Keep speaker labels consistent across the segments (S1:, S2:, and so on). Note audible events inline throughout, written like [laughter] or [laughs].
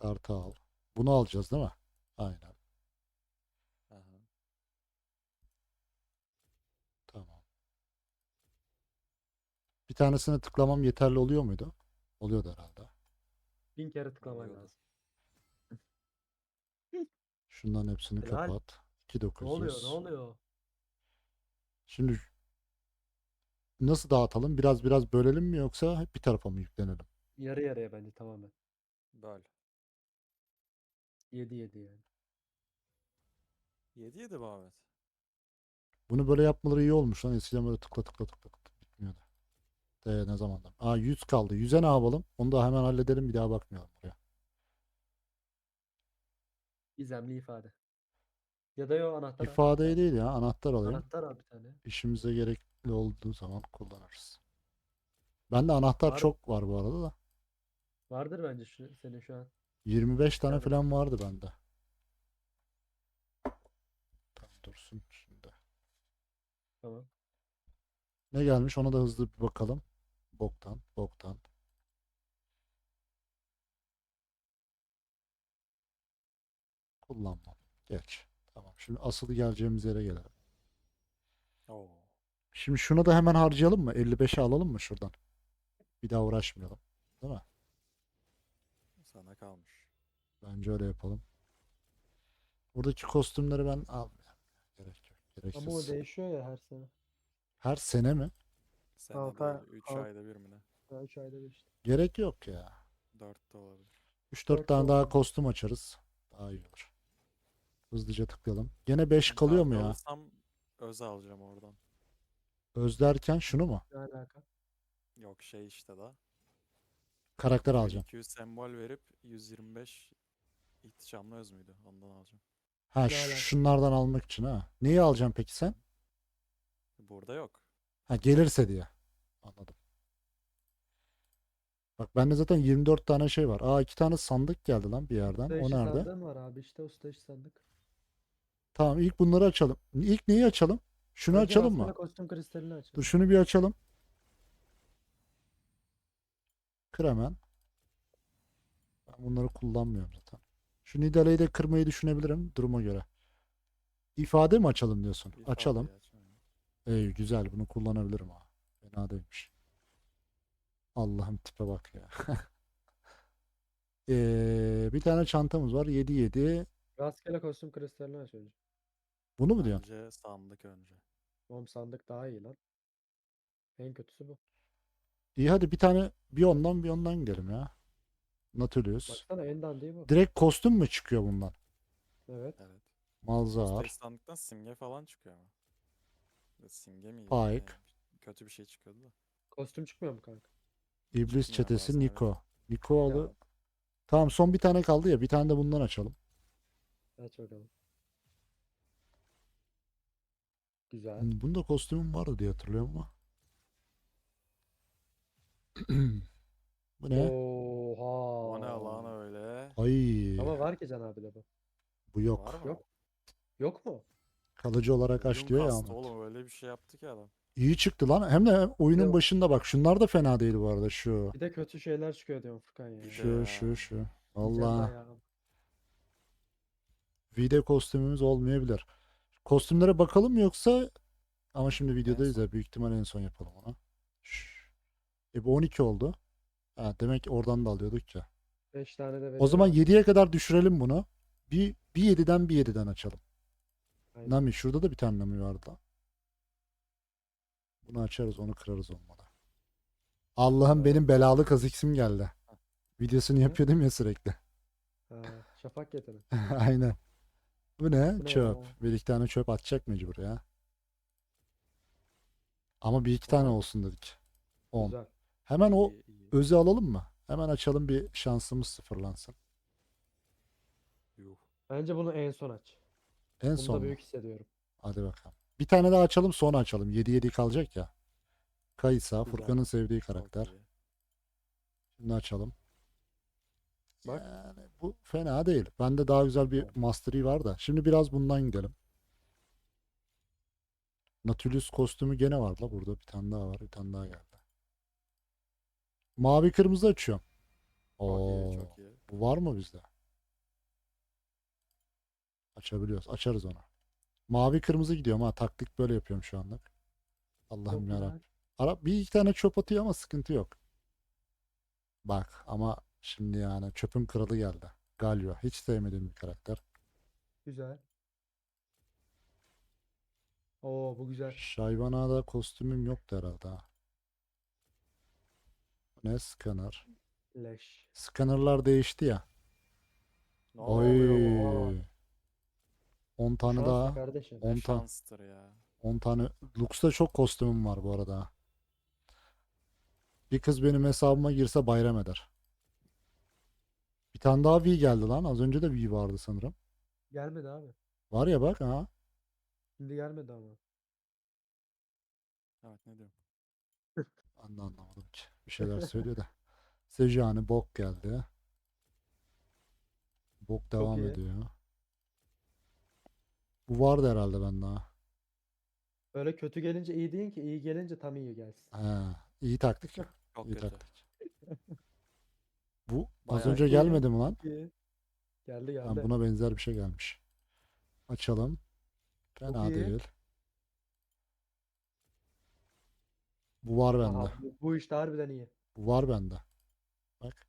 S1: Kartı al. Bunu alacağız değil mi? Aynen.
S2: Aha.
S1: Tamam. Bir tanesine tıklamam yeterli oluyor muydu? Oluyordu herhalde.
S3: Bin kere tıklaman lazım. [laughs]
S1: Şundan hepsini
S3: Helal.
S1: kapat.
S3: Ne oluyor?
S1: 2900.
S3: Ne oluyor?
S1: Şimdi nasıl dağıtalım? Biraz biraz bölelim mi yoksa hep bir tarafa mı yüklenelim?
S3: Yarı yarıya bence tamamen.
S2: Böl.
S3: 7 7 yani.
S2: 7 7 mi Ahmet?
S1: Bunu böyle yapmaları iyi olmuş lan. Eskiden böyle tıkla tıkla tıkla tıkla bitmiyordu. De ne zamandan? Aa 100 kaldı. 100'e ne yapalım? Onu da hemen halledelim. Bir daha bakmayalım buraya.
S3: Gizemli ifade. Ya da yo anahtar. al.
S1: İfade değil ya. Anahtar alayım.
S3: Anahtar al bir tane.
S1: İşimize gerekli olduğu zaman kullanırız. Bende anahtar
S3: Var-
S1: çok var bu arada da.
S3: Vardır bence şu, senin şu an.
S1: 25 tane falan vardı bende. Tamam dursun şimdi.
S3: Tamam.
S1: Ne gelmiş ona da hızlı bir bakalım. Boktan, boktan. Kullanmam. Geç. Tamam. Şimdi asıl geleceğimiz yere gelelim.
S2: Oo.
S1: Şimdi şunu da hemen harcayalım mı? 55'e alalım mı şuradan? Bir daha uğraşmayalım. Değil mi?
S2: Sana kalmış.
S1: Bence öyle yapalım. Buradaki kostümleri ben almıyorum. Gerek yok.
S3: Ama o
S1: Gereksiz.
S3: değişiyor ya her sene.
S1: Her sene mi?
S2: Sene
S3: Alta-
S2: 3
S3: alt-
S2: ayda bir mi ne?
S3: Daha 3 ayda bir işte.
S1: Gerek yok ya.
S2: 4 de olabilir.
S1: 3-4
S3: Dört
S1: tane daha
S3: oldu.
S1: kostüm açarız. Daha iyi olur. Hızlıca tıklayalım. Gene 5 kalıyor mu ya?
S2: alırsam öz alacağım oradan.
S1: Özlerken şunu mu?
S3: Ne alaka?
S2: Yok şey işte da.
S1: Karakter alacağım.
S2: 200 sembol verip 125 ihtişamlı öz müydü? Ondan alacağım.
S1: Ha
S3: Ne
S1: ş-
S3: alaka?
S1: şunlardan almak için ha. Neyi alacağım peki sen?
S2: Burada yok.
S1: Ha gelirse diye. Anladım. Bak bende zaten 24 tane şey var. Aa iki tane sandık geldi lan bir yerden.
S3: Usta
S1: O
S3: işi
S1: nerede?
S3: sandığın var abi işte usta işi sandık.
S1: Tamam ilk bunları açalım. İlk neyi açalım? Şunu
S3: Önce
S1: açalım mı?
S3: rastgele kostüm kristalini açalım.
S1: Dur şunu bir açalım. Kır hemen. Ben bunları kullanmıyorum zaten. Şu Nidalee'yi de kırmayı düşünebilirim duruma göre. İfade mi açalım diyorsun?
S2: İfadeyi
S1: Açalım. Ey güzel bunu kullanabilirim ha. Fena değilmiş. Allah'ım tipe bak ya. [laughs] Ee, bir tane çantamız var. 7 7.
S3: Rastgele kostüm kristalini aç önce.
S1: Bunu mu diyorsun?
S2: Bence sandık önce.
S3: Oğlum sandık daha iyi lan. En kötüsü bu.
S1: İyi hadi bir tane bir ondan bir ondan gidelim ya. Nautilus.
S3: Baksana en dandiği bu.
S1: Direkt kostüm mü çıkıyor bundan?
S3: Evet.
S2: Evet.
S1: Malzahar.
S2: Stage sandıktan simge falan çıkıyor ama. Ya Simge miydi?
S1: Pike.
S2: Kötü bir şey çıkıyordu da.
S3: Kostüm çıkmıyor mu kanka?
S1: İblis
S2: Çıkmıyor
S1: çetesi
S2: bazen, evet.
S1: Niko. Niko alı. Tamam son bir tane kaldı ya. Bir tane de bundan açalım.
S3: Aç bakalım. Güzel.
S1: Hmm, Bunda kostümüm vardı diye hatırlıyorum ama. [clears throat] Bu ne?
S3: Oha.
S2: O ne lan öyle?
S1: Ay
S3: Ama var ki Can abi de bu.
S1: bu yok.
S2: Var mı?
S3: Yok. Yok mu?
S1: Kalıcı olarak aç diyor ya
S2: kastı
S1: Ahmet.
S2: Oğlum öyle bir şey yaptı ki adam.
S1: İyi çıktı lan. Hem de oyunun
S3: Yok.
S1: başında bak. Şunlar da fena değil bu arada şu.
S3: Bir de kötü şeyler çıkıyor diyorum Furkan ya.
S2: Bir de-
S1: Şu şu şu. Allah. Vide kostümümüz olmayabilir. Kostümlere bakalım yoksa ama şimdi videodayız ya büyük ihtimal en son yapalım onu. Şş. E bu 12 oldu. Ha, demek ki oradan da alıyorduk ya.
S3: 5 tane de
S1: O
S3: veriyor
S1: zaman
S3: ama.
S1: 7'ye kadar düşürelim bunu. Bir, bir 7'den bir 7'den açalım.
S3: Aynen.
S1: Nami şurada da bir tane Nami vardı. lan. Bunu açarız onu kırarız olmadı. Allah'ım benim belalı kaziksim geldi. Videosunu yapıyordum ya sürekli.
S3: Ha, şafak getirin. [laughs]
S1: Aynen. Bu ne?
S3: Bu ne
S1: Çöp.
S3: ya?
S1: Bir iki tane çöp atacak mecbur ya. Ama bir iki tane olsun dedik. 10.
S3: Güzel.
S1: Hemen o
S2: İyi, iyi.
S1: özü alalım mı? Hemen açalım bir şansımız sıfırlansın.
S2: Yuh.
S3: Bence bunu en son aç.
S1: En
S3: Bunu
S1: son
S3: da
S1: mu?
S3: büyük hissediyorum.
S1: Hadi bakalım. Bir tane daha açalım sonra açalım. 7 7 kalacak ya. Kaysa
S3: Güzel.
S1: Furkan'ın sevdiği karakter. Şimdi açalım.
S3: Bak.
S1: Yani bu fena değil. Bende daha güzel bir Mastery var da. Şimdi biraz bundan gidelim. Nautilus kostümü gene var la burada. Bir tane daha var. Bir tane daha geldi. Mavi kırmızı açıyorum.
S2: Çok iyi,
S1: Oo.
S2: çok iyi.
S1: Bu var mı bizde? Açabiliyoruz. Açarız onu. Mavi kırmızı gidiyorum ha. Taktik böyle yapıyorum şu anlık. Allah'ım yarabbim.
S3: güzel.
S1: Ara bir iki tane çöp atıyor ama sıkıntı yok. Bak ama şimdi yani çöpün kralı geldi. Galio. Hiç sevmediğim bir karakter.
S3: Güzel. Oo bu güzel.
S1: Şayvana'da kostümüm yoktu herhalde ha. Bu Ne scanner?
S3: Leş.
S1: Scanner'lar değişti ya.
S2: Ne
S1: Oy.
S2: oluyor?
S1: 10 tane
S3: Şans
S1: daha.
S3: kardeşim.
S1: on
S2: Ne
S1: tane.
S2: şanstır ya.
S1: 10 tane. Lux'ta çok kostümüm var bu arada. Bir kız benim hesabıma girse bayram eder. Bir tane daha V geldi lan. Az önce de V vardı sanırım.
S3: Gelmedi abi.
S1: Var ya bak ha.
S3: Şimdi gelmedi ama.
S2: Evet ne diyorum. [laughs]
S1: Ben de anlamadım ki. Bir şeyler [laughs] söylüyor da. Sejani bok geldi. Bok devam
S3: iyi.
S1: ediyor. Bu vardı herhalde bende ha.
S3: Öyle kötü gelince iyi değil ki iyi gelince tam iyi gelsin.
S1: He, iyi taktik. [laughs]
S2: Çok
S1: iyi
S2: kötü.
S1: taktik. Bu az
S2: Bayağı
S1: önce
S3: iyi.
S1: gelmedi mi lan?
S3: İyi. Geldi
S1: Ha,
S3: geldi.
S1: buna benzer bir şey gelmiş. Açalım. Fena
S3: iyi.
S1: değil. Bu var bende.
S3: Aha, bu, bu işte harbiden iyi.
S1: Bu var bende. Bak.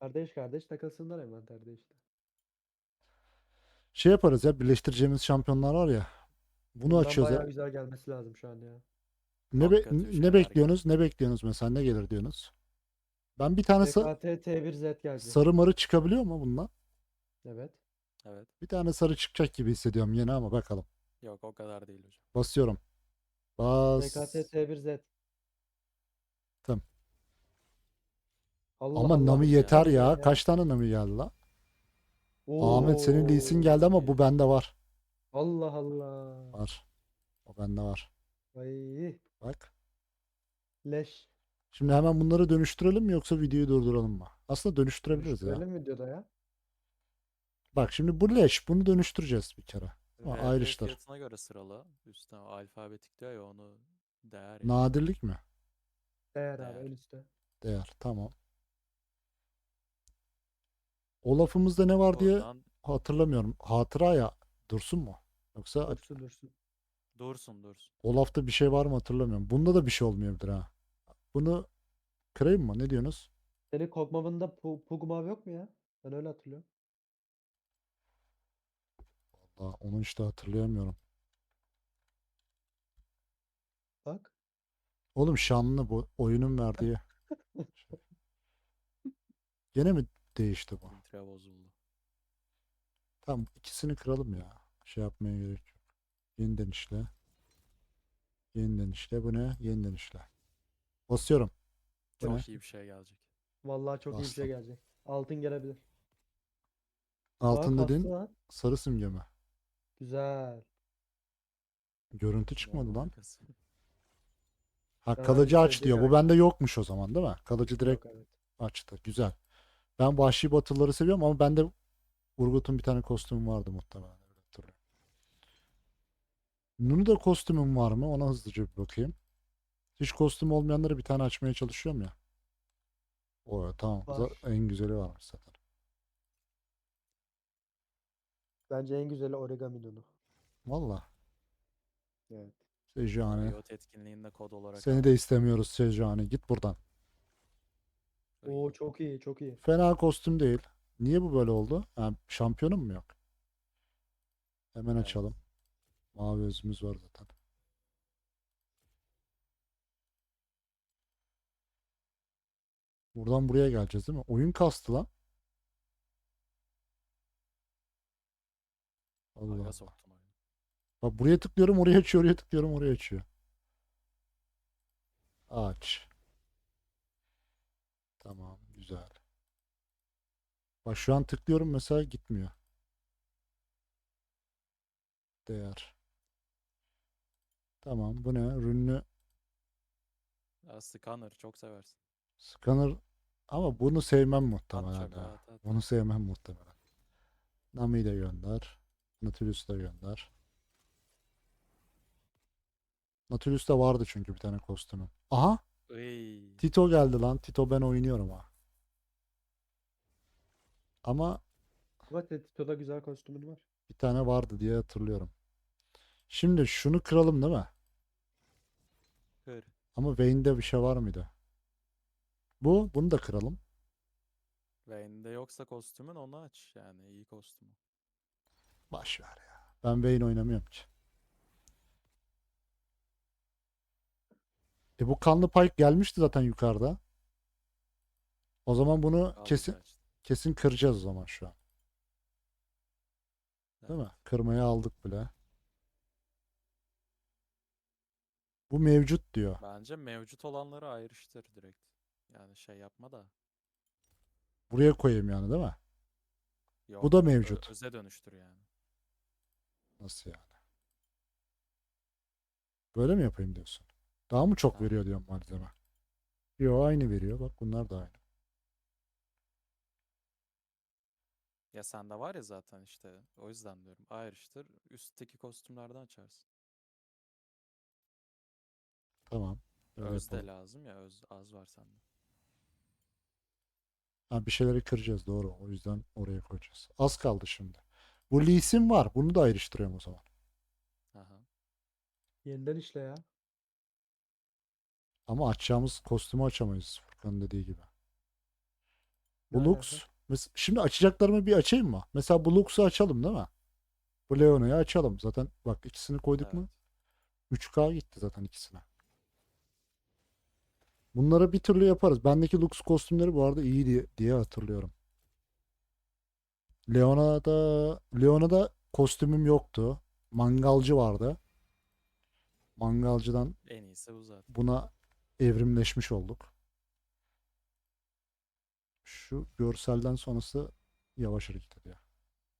S3: Kardeş kardeş takılsınlar envanterde işte.
S1: Şey yaparız ya birleştireceğimiz şampiyonlar var ya. Bunu
S3: Bundan
S1: açıyoruz ya.
S3: bayağı güzel gelmesi lazım şu an ya.
S1: Ne, be-
S2: Hakikaten
S1: ne
S2: şeyler
S1: bekliyorsunuz? Ne bekliyorsunuz mesela? Ne gelir diyorsunuz? Ben bir tane sa-
S3: TKT T1Z gelecek.
S1: sarı marı çıkabiliyor mu bundan?
S3: Evet.
S2: Evet.
S1: Bir tane sarı çıkacak gibi hissediyorum yine ama bakalım.
S2: Yok o kadar değil hocam.
S1: Basıyorum. Bas.
S3: TKT T1Z.
S1: Tamam.
S3: Allah
S1: Ama
S3: Allah.
S1: Nami
S2: ya.
S1: yeter ya. Kaç tane Nami geldi la? Ahmet senin Lee Sin geldi ama bu bende var.
S3: Allah Allah.
S1: Var. O bende var.
S3: Ay
S1: Bak.
S3: leş.
S1: Şimdi hemen bunları dönüştürelim mi yoksa videoyu durduralım mı? Aslında dönüştürebiliriz ya.
S3: Dönüştürelim videoda ya.
S1: Bak şimdi bu leş. Bunu dönüştüreceğiz bir kere.
S2: RP
S1: ayrıştır.
S2: fiyatına göre sıralı. Üstte alfabetik diyor ya onu değer ya.
S1: Nadirlik mi?
S3: Değer abi
S2: Değer.
S3: en üstte.
S1: Değer. Tamam. O lafımızda ne var diye
S2: Oradan
S1: hatırlamıyorum. Hatıra ya. Dursun mu? Yoksa
S3: Dursun dursun.
S2: dursun dursun.
S1: o lafta bir şey var mı hatırlamıyorum. Bunda da bir şey olmayabilir ha. Bunu kırayım mı? Ne diyorsunuz?
S3: Senin Kog'Maw'ında pu Pugmav yok mu ya? Ben öyle hatırlıyorum.
S1: Vallahi onu işte hatırlayamıyorum.
S3: Bak.
S1: Oğlum şanlı bu oyunun verdiği. [laughs] Gene mi değişti bu?
S2: Filtre bozuldu.
S1: Tamam ikisini kıralım ya. Şey yapmaya gerek yok. Yeniden işle. Yeniden işle. Bu ne? Yeniden işle. Basıyorum. Bu ne?
S2: Çok iyi bir şey gelecek.
S3: Vallahi çok iyi bir şey gelecek. Altın gelebilir.
S1: Altın
S3: Aa, kastı lan.
S1: sarı simge mi?
S3: Güzel.
S1: Görüntü çıkmadı lan. Ha
S3: Daha
S1: kalıcı aç diyor. Bu bende yokmuş o zaman değil mi? Kalıcı direkt
S3: Yok, evet.
S1: açtı. Güzel. Ben vahşi batılıları seviyorum ama bende Urgut'un bir tane kostümü vardı muhtemelen. Öyle hatırlıyorum. Nunu'da kostümüm var mı? Ona hızlıca bir bakayım. Hiç kostüm olmayanları bir tane açmaya çalışıyorum ya. O tamam.
S3: Var.
S1: En güzeli varmış zaten.
S3: Bence en güzeli origami Nunu.
S1: Valla.
S3: Evet.
S1: Sejani.
S2: Riot etkinliğinde kod olarak
S1: Seni de istemiyoruz Sejani. Git buradan.
S3: Oo çok iyi çok iyi.
S1: Fena kostüm değil. Niye bu böyle oldu? Ha, şampiyonum mu yok? Hemen
S2: Evet.
S1: açalım. Mavi özümüz var zaten. Buradan buraya geleceğiz değil mi? Oyun kastı lan. Allah
S2: soktun oyunu.
S1: Bak buraya tıklıyorum oraya açıyor, oraya tıklıyorum oraya açıyor. Aç. Tamam, güzel. Bak şu an tıklıyorum mesela gitmiyor. Değer. Tamam, bu ne? Ürünlü
S2: Ya scanner çok seversin.
S1: scanner ama bunu sevmem muhtemelen
S2: at, at.
S1: Bunu sevmem muhtemelen. Nami'yi de gönder. Nautilus'u da gönder. Nautilus'ta vardı çünkü bir tane kostümü. Aha!
S2: Iy.
S1: Tito geldi lan. Tito ben oynuyorum ha. Ama
S3: Ama Teto'da güzel kostümün var.
S1: bir tane vardı diye hatırlıyorum. Şimdi şunu kıralım değil mi?
S2: Kır.
S1: Ama Vayne'de bir şey var mıydı? Bu, bunu da kıralım.
S2: Vayne'de yoksa kostümün onu aç. Yani iyi kostümü.
S1: Boş ver ya. Ben Vayne oynamıyorum ki. E bu kanlı Pike gelmişti zaten yukarıda. O zaman bunu
S2: Al
S1: kesin
S2: işte.
S1: kesin kıracağız o zaman şu an. Değil mi? Kırmaya aldık bile. Bu mevcut diyor.
S2: Bence mevcut olanları ayrıştır direkt. Yani şey yapma da.
S1: Buraya koyayım yani değil mi?
S2: Yok,
S1: da
S2: ö-
S1: mevcut.
S2: Öze dönüştür yani.
S1: Nasıl yani? Böyle mi yapayım diyorsun? Daha mı çok veriyor diyorum malzeme. Yo aynı veriyor. Bak bunlar da aynı.
S2: Ya sende var ya zaten işte. O yüzden diyorum. Ayrıştır. Üstteki kostümlerden açarsın.
S1: Tamam. Öyle
S2: Öz de
S1: yapalım.
S2: lazım ya. Öz az var sende.
S1: Ha, bir şeyleri kıracağız doğru. O yüzden oraya koyacağız. Az kaldı şimdi. Bu Lee Sin var. Bunu da ayrıştırıyorum o zaman.
S2: Aha.
S3: Yeniden işle ya.
S1: Ama açacağımız kostümü açamayız Furkan'ın dediği gibi.
S3: Ne
S1: Bu Lux.
S3: alaka?
S1: mes- Şimdi açacaklarımı bir açayım mı? Mesela bu Lux'u açalım değil mi? Bu Leona'yı açalım. Zaten bak ikisini koyduk mu?
S2: Evet.
S1: 3K gitti zaten ikisine. Bunları bir türlü yaparız. Bendeki Lux kostümleri bu arada iyi diye, diye hatırlıyorum. Leona'da Leona'da kostümüm yoktu. Mangalcı vardı. Mangalcıdan
S2: En iyisi bu zaten.
S1: buna evrimleşmiş olduk. Şu görselden sonrası yavaş hareket ediyor.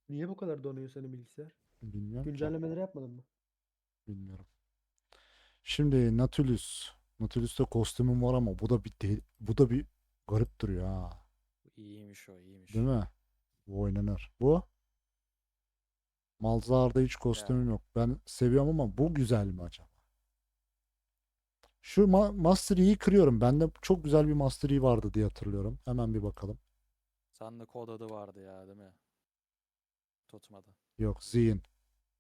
S3: Niye bu kadar donuyor senin bilgisayar?
S1: Bilmiyorum ki.
S3: Güncellemeleri yapmadın mı?
S1: Bilmiyorum. Şimdi Nautilus. Nautilus'ta kostümüm var ama bu da bir de- bu da bir garip duruyor ha.
S2: İyiymiş o iyiymiş.
S1: Değil mi? Bu oynanır. Bu? Malzahar'da hiç kostümüm yok. Ben seviyorum ama bu güzel mi acaba? Şu ma Master Yi'yi kırıyorum. Bende çok güzel bir Master Yi vardı diye hatırlıyorum. Hemen bir bakalım.
S2: Sende kod adı vardı ya değil mi? Tutmadı.
S1: Yok Zihin.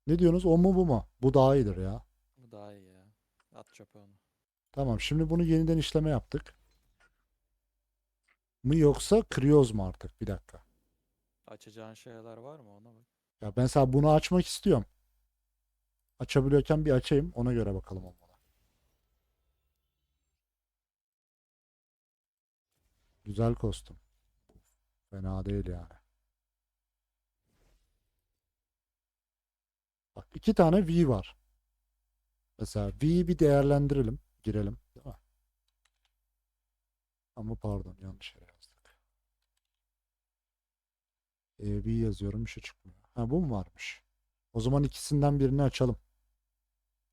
S1: Ne diyorsunuz? O mu bu mu? Bu daha iyidir ya.
S2: Bu daha iyi ya. At çöpe onu.
S1: Tamam şimdi bunu yeniden işleme yaptık. Mı yoksa kırıyoruz mu artık? Bir dakika.
S2: Açacağın şeyler var mı ona bak.
S1: Ya ben mesela bunu açmak istiyorum. Açabiliyorken bir açayım. Ona göre bakalım olmalı. Güzel kostüm. Fena değil yani. Bak iki tane V var. Mesela V'yi bir değerlendirelim. Girelim. Değil mi? Ama pardon yanlış yere E, V yazıyorum bir şey çıkmıyor. Ha bu mu varmış? O zaman ikisinden birini açalım.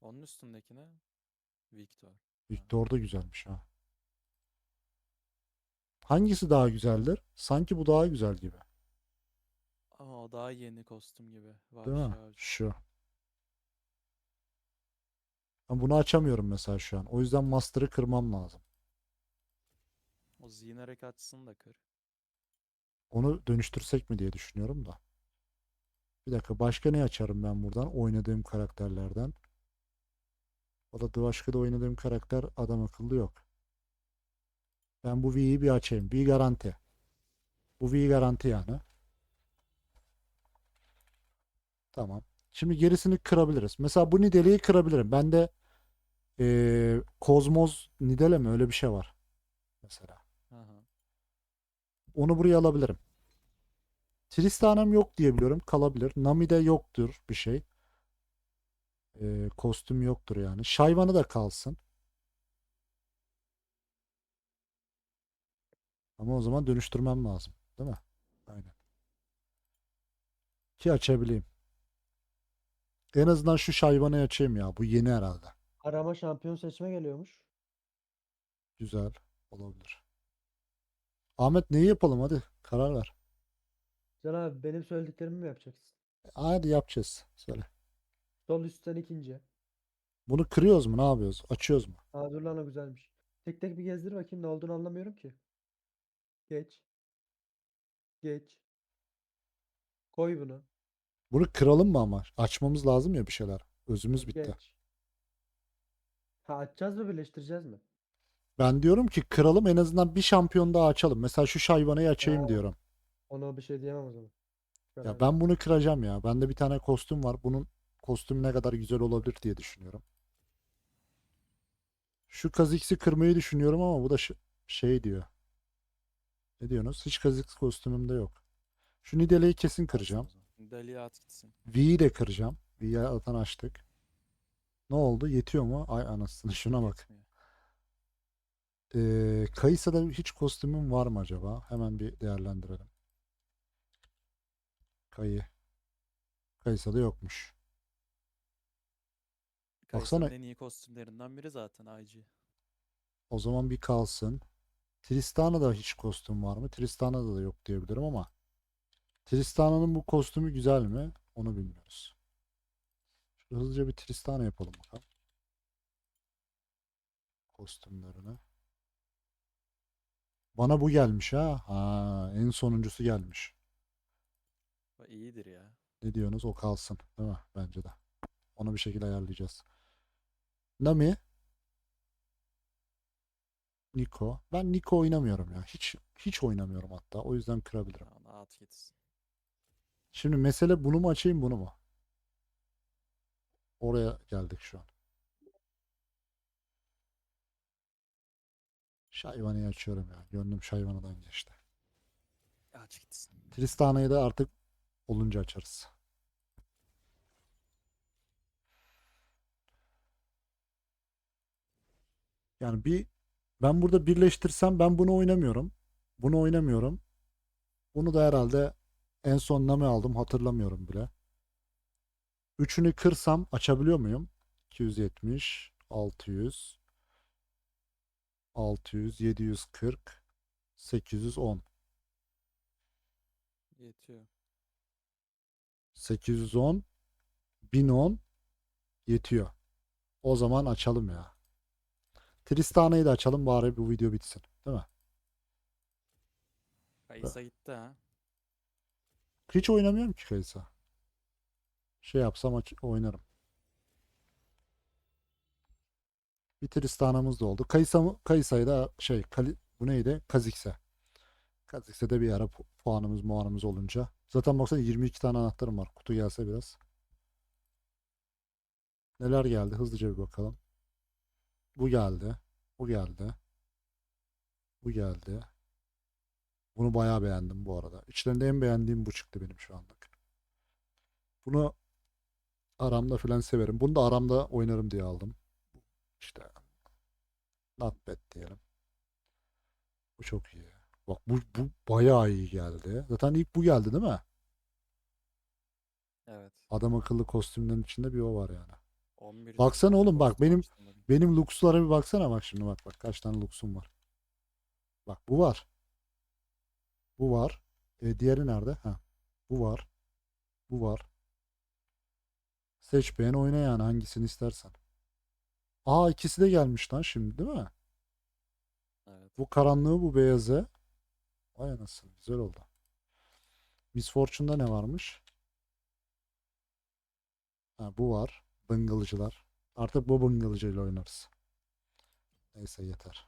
S2: Onun üstündekine Victor.
S1: Victor da güzelmiş ha. Hangisi daha güzeldir? Sanki bu daha güzel gibi.
S2: Ama o daha yeni kostüm gibi. Var
S1: Değil mi?
S2: şey.
S1: Şu. Ben bunu açamıyorum mesela şu an. O yüzden Master'ı kırmam lazım.
S2: O zinerek açsın da kır.
S1: Onu dönüştürsek mi diye düşünüyorum da. Bir dakika başka ne açarım ben buradan oynadığım karakterlerden? O da başka da oynadığım karakter adam akıllı yok. Ben bu V'yi bir açayım. V garanti. Bu V garanti yani. Tamam. Şimdi gerisini kırabiliriz. Mesela bu Nidalee'yi kırabilirim. Bende eee Kozmoz Nidale mi? Öyle bir şey var. Mesela. Onu buraya alabilirim. Tristana'm yok diye biliyorum. Kalabilir. Nami'de yoktur bir şey. Ee, kostüm yoktur yani. Şayvanı da kalsın. Ama o zaman dönüştürmem lazım. Değil mi? Aynen. Ki açabileyim. En azından şu şayvanı açayım ya. Bu yeni herhalde.
S3: Arama şampiyon seçme geliyormuş.
S1: Güzel. Olabilir. Ahmet neyi yapalım hadi. Karar ver.
S3: Can abi benim söylediklerimi mi yapacaksın?
S1: Hadi yapacağız. Söyle.
S3: Sol üstten ikinci.
S1: Bunu kırıyoruz mu? Ne yapıyoruz? Açıyoruz mu?
S3: Aa dur lan o güzelmiş. Tek tek bir gezdir bakayım ne olduğunu anlamıyorum ki. Geç. Geç. Koy bunu.
S1: Bunu kıralım mı ama? Açmamız lazım ya bir şeyler. Özümüz bitti.
S3: Geç. Ha açacağız mı birleştireceğiz mi?
S1: Ben diyorum ki kıralım en azından bir şampiyon daha açalım. Mesela şu şayvanayı açayım
S3: Aa.
S1: diyorum.
S3: Ona bir şey diyemem o zaman.
S1: Ya ben bunu kıracağım ya. Bende bir tane kostüm var. Bunun kostümü ne kadar güzel olabilir diye düşünüyorum. Şu Kha'Zix'i kırmayı düşünüyorum ama bu da ş- şey diyor. Ne diyorsunuz? Hiç Kha'Zix kostümümde yok. Şu Nidalee'yi kesin kıracağım.
S2: Dali'ye at gitsin.
S1: V'yi de kıracağım. V'yi atan açtık. Ne oldu? Yetiyor mu? Ay anasını şuna bak.
S2: Yetmiyor.
S1: Ee, Kayısa'da hiç kostümüm var mı acaba? Hemen bir değerlendirelim. Kayı. Kayısa'da yokmuş. Baksana.
S2: en iyi kostümlerinden biri zaten IG.
S1: O zaman bir kalsın. Tristana'da hiç kostüm var mı? Tristana'da da yok diyebilirim ama Tristana'nın bu kostümü güzel mi? Onu bilmiyoruz. Şöyle hızlıca bir Tristana yapalım bakalım. Kostümlerine. Bana bu gelmiş ha. Ha, en sonuncusu gelmiş.
S2: O iyidir ya.
S1: Ne diyorsunuz? O kalsın. Değil mi? Bence de. Onu bir şekilde ayarlayacağız. Nami. Niko. Ben Niko oynamıyorum ya. Hiç hiç oynamıyorum hatta. O yüzden kırabilirim.
S2: At gitsin.
S1: Şimdi mesele bunu mu açayım bunu mu? Oraya geldik şu an. Şayvanayı açıyorum ya. Gönlüm Şayvana'dan geçti.
S2: Aç gitsin.
S1: Tristana'yı da artık olunca açarız. Yani bir ben burada birleştirsem ben bunu oynamıyorum. Bunu oynamıyorum. Bunu da herhalde en son Nami aldım hatırlamıyorum bile. Üçünü kırsam açabiliyor muyum? 270, 600, 600, 740, 810.
S2: Yetiyor.
S1: 810 1010 yetiyor. O zaman açalım ya. Tristana'yı da açalım bari bu video bitsin. Değil mi?
S2: Kayısa gitti ha.
S1: Hiç oynamıyorum ki Kayısa. Şey yapsam aç oynarım. Bir Tristana'mız da oldu. Kayısa? Kayısa'yı da şey Kali, bu neydi? Kazikse. Kazikse'de bir ara pu- puanımız muanımız olunca. Zaten baksana 22 tane anahtarım var. Kutu gelse biraz. Neler geldi? Hızlıca bir bakalım. Bu geldi. Bu geldi. Bu geldi. Bunu bayağı beğendim bu arada. İçlerinde en beğendiğim bu çıktı benim şu anlık. Bunu aramda falan severim. Bunu da aramda oynarım diye aldım. İşte not bad diyelim. Bu çok iyi. Bak bu, bu bayağı iyi geldi. Zaten ilk bu geldi değil mi?
S2: Evet.
S1: Adam akıllı kostümlerin içinde bir o var yani.
S2: 11
S1: Baksana oğlum, bak benim-. Benim luxlara bir baksana bak şimdi bak bak kaç tane luxum var. Bak bu var. Bu var. E, diğeri nerede? Ha. Bu var. Bu var. Seç beğen oyna yani hangisini istersen. Aa ikisi de gelmiş lan şimdi değil mi?
S2: Evet.
S1: Bu karanlığı bu beyazı. Vay anasını güzel oldu. Miss Fortune'da ne varmış? Ha bu var. Bıngılcılar. Artık bu bıngılcıyla oynarız. Neyse yeter.